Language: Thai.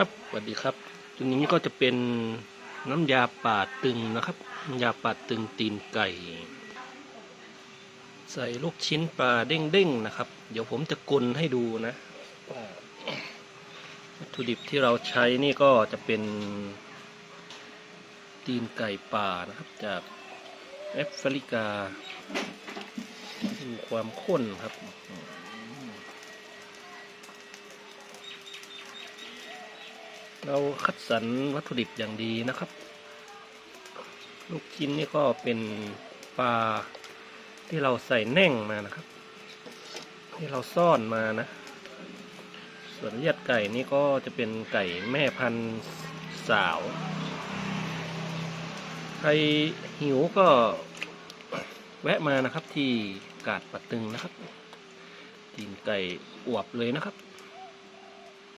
ครับสวัสดีครับตรงนี้ก็จะเป็นน้ำยาป่าตึงนะครับน้ำยาป่าตึงตีนไก่ ใส่ลูกชิ้นปลาเด้งๆนะครับ เดี๋ยวผมจะกลให้ดูนะวัตถุดิบที่เราใช้นี่ก็จะเป็น ตีนไก่ป่านะครับ จากแอฟริกาดูความข้นครับ เราคัดสรรวัตถุดิบอย่างดีนะครับ ลูกชิ้นนี่ก็เป็นปลาที่เราใส่แน่งมานะครับที่เราซ่อนมานะ ส่วนเลียดไก่นี่ก็จะเป็นไก่แม่พันธุ์สาว ใครหิวก็แวะมานะครับที่กาดปัดตึงนะครับตีนไก่อวบเลยนะครับ